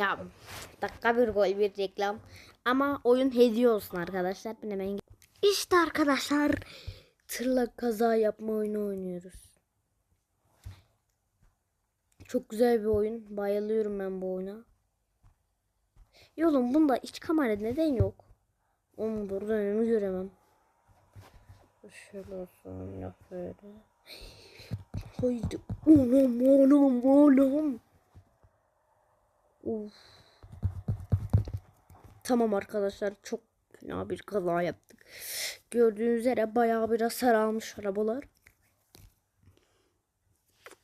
Ya dakika bir gol bir reklam. Ama oyun hediye olsun arkadaşlar. Ben hemen... İşte arkadaşlar. Tırla kaza yapma oyunu oynuyoruz. Çok güzel bir oyun. Bayılıyorum ben bu oyuna. Yolun bunda iç kamera neden yok? Onu burada önümü göremem. Şöyle olsun yok böyle. Haydi. Oğlum oğlum oğlum. Uf. Tamam arkadaşlar çok fena bir kaza yaptık. Gördüğünüz üzere bayağı bir hasar almış arabalar.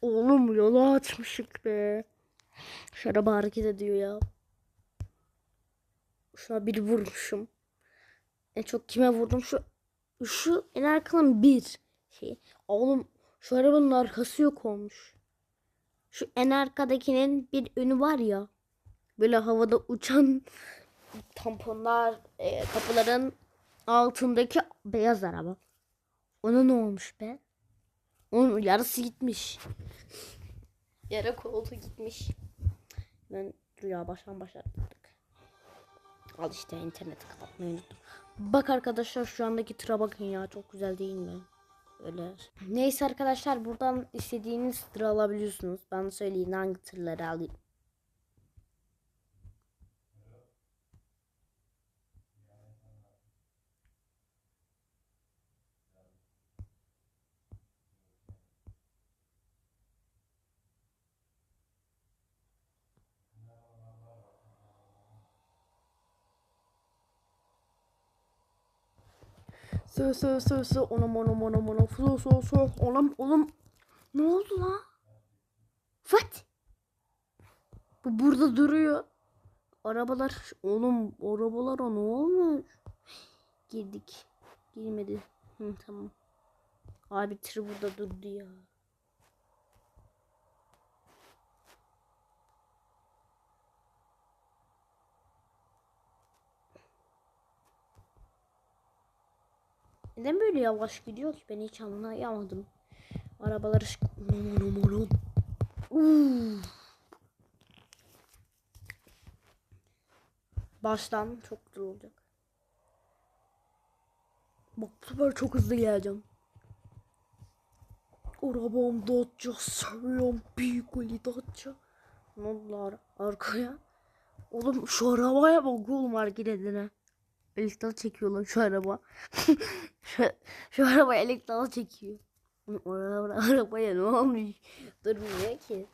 Oğlum yola açmışık be. Şu araba hareket ediyor ya. Şuna bir vurmuşum. En çok kime vurdum? Şu şu en arkadan bir şey. Oğlum şu arabanın arkası yok olmuş. Şu en arkadakinin bir önü var ya. Böyle havada uçan tamponlar e, kapıların altındaki beyaz araba. Ona ne olmuş be? Onun yarısı gitmiş. Yara koltuğu gitmiş. Ben rüya baştan başlattık. Al işte interneti kapatmayı unuttum. Bak arkadaşlar şu andaki tıra bakın ya çok güzel değil mi? Öyle. Neyse arkadaşlar buradan istediğiniz tırı alabiliyorsunuz. Ben söyleyeyim hangi tırları alayım. Sö sö sö sö onam onam onam onam sö sö sö onam oğlum ne oldu lan? What? Bu burada duruyor. Arabalar oğlum arabalara ne olmuş? Girdik. Girmedi. Hı, tamam. Abi tır burada durdu ya. Neden böyle yavaş gidiyor ki? Ben hiç anlayamadım. Aman. Uuu. Baştan çok güzel olacak. Bak bu sefer çok hızlı geleceğim. Arabam Dacia seviyorum. Bir goli Dacia. Ne oldu ar- arkaya? Oğlum şu arabaya bak oğlum hareket edene. Elektra çekiyorlar şu araba. şu, şu araba elektra çekiyor. Araba, arabaya ne olmuş? Durmuyor ki.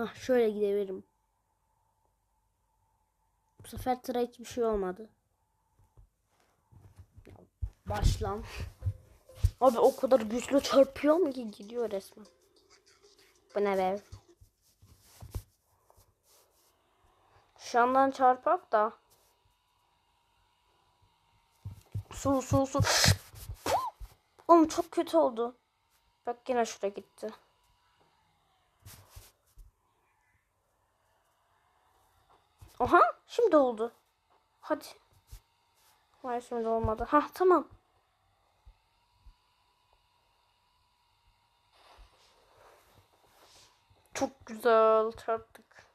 Hah şöyle gidebilirim. Bu sefer tıra hiçbir şey olmadı. Ya, Başlan. Abi o kadar güçlü çarpıyor mu ki gidiyor resmen. Bu ne be? Şu andan çarpak da. Su su su. Oğlum çok kötü oldu. Bak yine şuraya gitti. Aha şimdi oldu. Hadi. Hayır şimdi olmadı. Ha tamam. Çok güzel çarptık.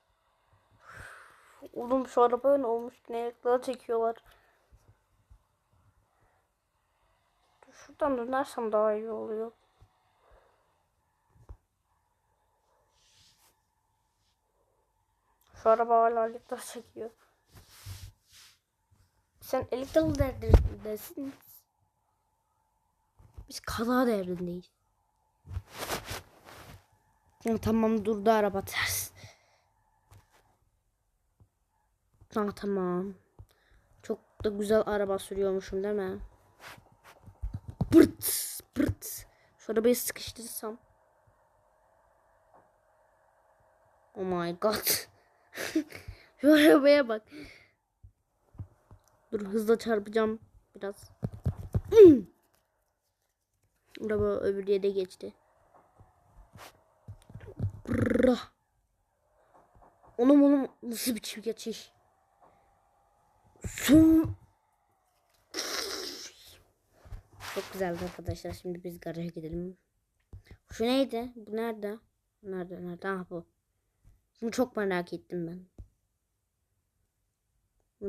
Oğlum şu araba ne olmuş? Ne ayakları çekiyorlar. Şuradan dönersem daha iyi oluyor. Şu araba hala ayakları çekiyor. Sen elektrikli devrindesin. Biz kaza devrindeyiz. Ya, tamam durdu araba ters. Ha, tamam. Çok da güzel araba sürüyormuşum değil mi? Pırt pırt. Şu arabayı sıkıştırsam. Oh my god. Şu arabaya bak. Dur hızla çarpacağım biraz. Araba öbür yere geçti. Brrrah. Onun onun nasıl biçim geçiş? Su. Çok güzeldi arkadaşlar. Şimdi biz garaja gidelim. Şu neydi? Bu nerede? Nerede? Nerede? Ah bu. Bunu çok merak ettim ben.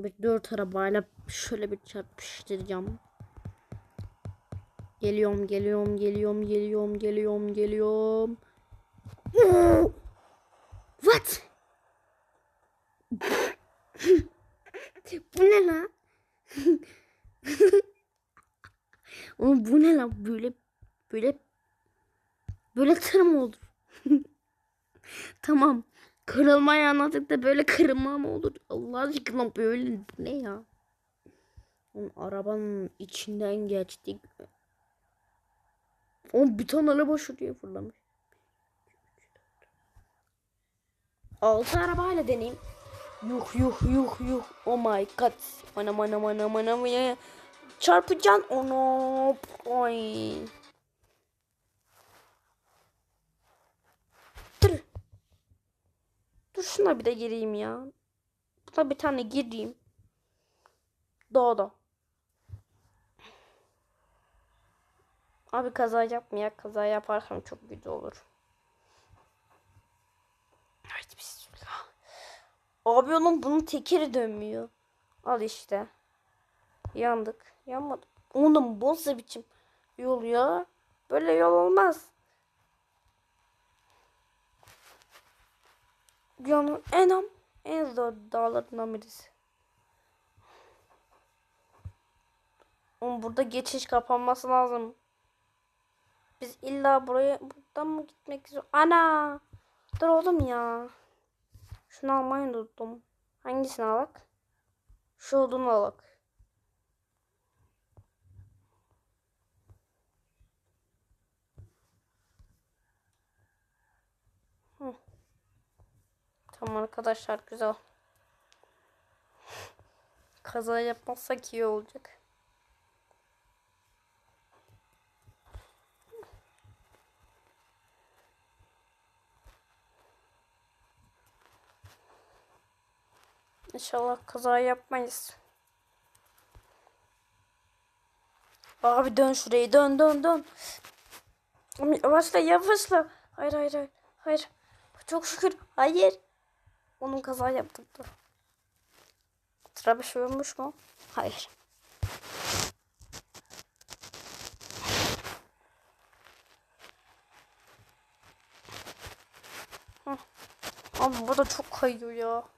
Bir dört arabayla şöyle bir çarpıştıracağım. Geliyorum, geliyorum, geliyorum, geliyorum, geliyorum, geliyorum. What? bu ne lan? Oğlum bu ne lan? Böyle böyle böyle tır mı olur? tamam. Kırılmayı anladık da böyle kırılma mı olur? Allah aşkına böyle bu ne ya? Oğlum arabanın içinden geçtik. Oğlum bir tane araba şuraya fırlamış. Altı arabayla deneyeyim. Yuh yuh yuh yuh. Oh my god. Mana mana mana mana mana. Çarpacaksın onu. Oy. Dur. Dur şuna bir de gireyim ya. Buna bir tane gireyim. Doğdu. Abi kaza yapmayak. Kaza yaparsam çok güzel olur. Haydi bismillah. Abi onun bunun tekeri dönmüyor. Al işte. Yandık. Yanmadık. Onun nasıl biçim yol ya? Böyle yol olmaz. Dünyanın en am en zor dağlarından birisi. Oğlum burada geçiş kapanması lazım. Biz illa buraya buradan mı gitmek istiyoruz? Ana! Dur oğlum ya. Şunu almayı unuttum. Hangisini alak? Şu odunu alak. Tamam arkadaşlar güzel. Kaza yapmazsak iyi olacak. İnşallah kaza yapmayız. Abi dön şurayı dön dön dön. Yavaşla yavaşla. Hayır hayır hayır. Hayır. Çok şükür. Hayır. Onun kaza yaptık da. Sıra bir şey olmuş mu? Hayır. Hı. Abi burada çok kayıyor ya.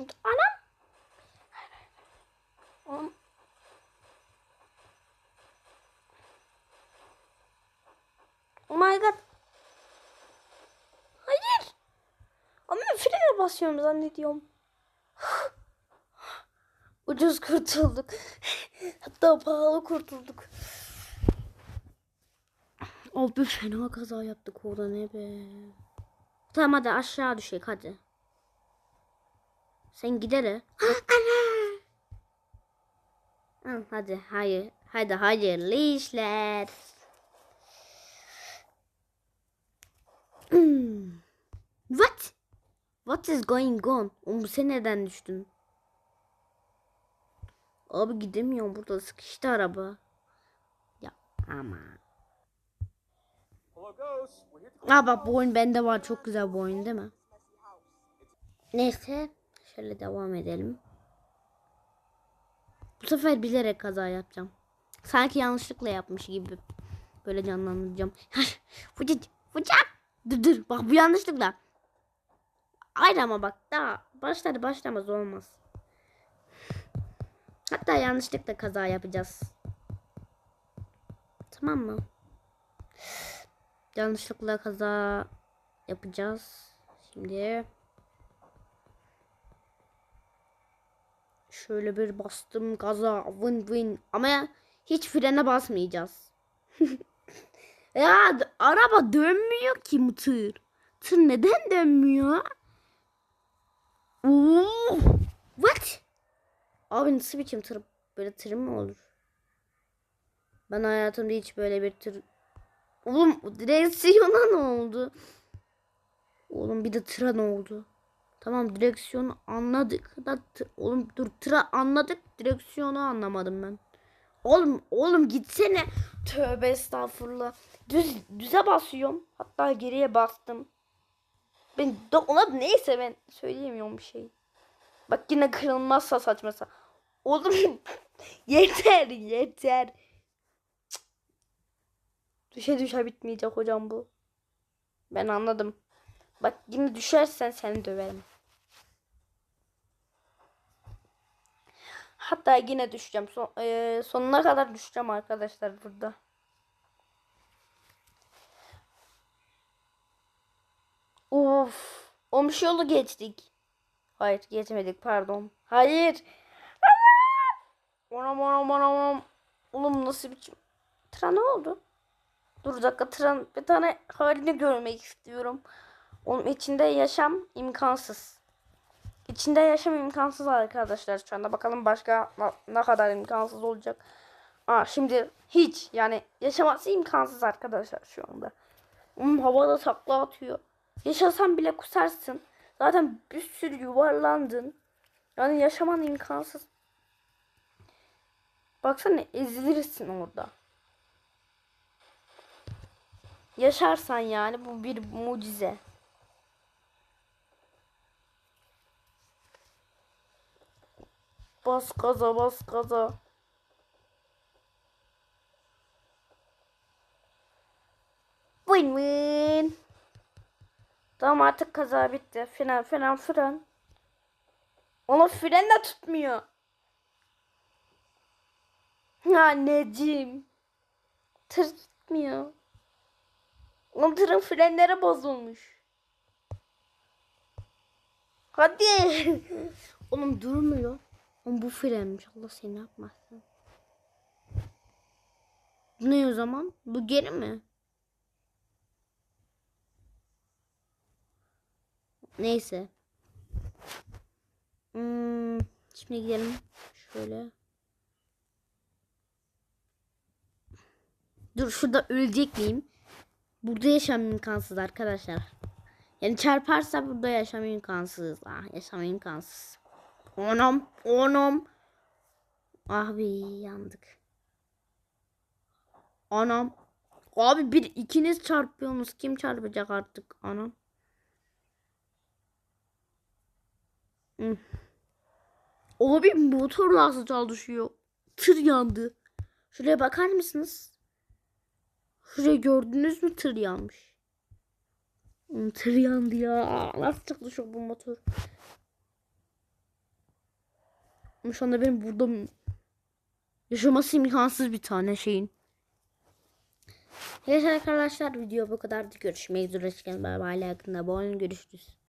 Şimdi anam. Anam. Oh my god. Hayır. Ama ben frene basıyorum zannediyorum. Ucuz kurtulduk. Hatta pahalı kurtulduk. Abi fena kaza yaptık orada ne be. Tamam hadi aşağı düşek hadi. Sen gidere. Ana. hadi hayır. Hadi hayırlı işler. Hmm. What? What is going on? Oğlum sen neden düştün? Abi gidemiyorum burada sıkıştı araba. Ya ama. Aa bak bu oyun bende var çok güzel bu oyun değil mi? Neyse şöyle devam edelim. Bu sefer bilerek kaza yapacağım. Sanki yanlışlıkla yapmış gibi. Böyle canlandıracağım. Fıcık fıcık. Dur dur bak bu yanlışlıkla. Hayır ama bak daha başladı başlamaz olmaz. Hatta yanlışlıkla kaza yapacağız. Tamam mı? Yanlışlıkla kaza yapacağız. Şimdi şöyle bir bastım gaza win win ama hiç frene basmayacağız. ya araba dönmüyor ki bu tır. Tır neden dönmüyor? Oo, what? Abi nasıl biçim tır? Böyle tır mı olur? Ben hayatımda hiç böyle bir tır... Oğlum direksiyona ne oldu? Oğlum bir de tıra ne oldu? Tamam direksiyonu anladık. Da oğlum dur tıra anladık. Direksiyonu anlamadım ben. Oğlum oğlum gitsene. Tövbe estağfurullah. Düz düze basıyorum. Hatta geriye bastım. Ben ona neyse ben söyleyemiyorum bir şey. Bak yine kırılmazsa saçmasa. Oğlum yeter yeter. Düşe düşe bitmeyecek hocam bu. Ben anladım. Bak yine düşersen seni döverim. Hatta yine düşeceğim. Son, eee, sonuna kadar düşeceğim arkadaşlar burada. Of. Olmuş yolu geçtik. Hayır geçmedik pardon. Hayır. Onam onam onam onam. Oğlum nasıl biçim. Tren oldu? Dur dakika tren bir tane halini görmek istiyorum. Onun içinde yaşam imkansız. İçinde yaşam imkansız arkadaşlar şu anda. Bakalım başka ne kadar imkansız olacak. Aa şimdi hiç yani yaşaması imkansız arkadaşlar şu anda. Hmm, havada takla atıyor. Yaşasan bile kusarsın. Zaten bir sürü yuvarlandın. Yani yaşaman imkansız. Baksana ezilirsin orada. Yaşarsan yani bu bir mucize. Bas gaza bas gaza. Win win. Tamam artık kaza bitti. Fren fren fren. Onu fren de tutmuyor. Anneciğim. Tır tutmuyor. Onun tırın frenleri bozulmuş. Hadi. Oğlum durmuyor. Oğlum bu frenmiş. Allah seni yapmasın. Bu ne o zaman? Bu geri mi? Neyse. Hmm, şimdi gidelim. Şöyle. Dur şurada ölecek miyim? Burada yaşam imkansız arkadaşlar. Yani çarparsa burada yaşam imkansız. Ah yaşam imkansız. Onum onum. Abi yandık. Anam. Abi bir ikiniz çarpıyorsunuz. Kim çarpacak artık? Anam. Hı. Abi motor nasıl çalışıyor? Tır yandı. Şuraya bakar mısınız? Şuraya gördünüz mü tır yanmış. Hı, Tır yandı ya. Nasıl çalışıyor bu motor? Ama Şu anda benim burada yaşaması imkansız bir tane şeyin. Evet arkadaşlar video bu kadardı. Görüşmek üzere. Bay bay. Hakkında oyun görüşürüz.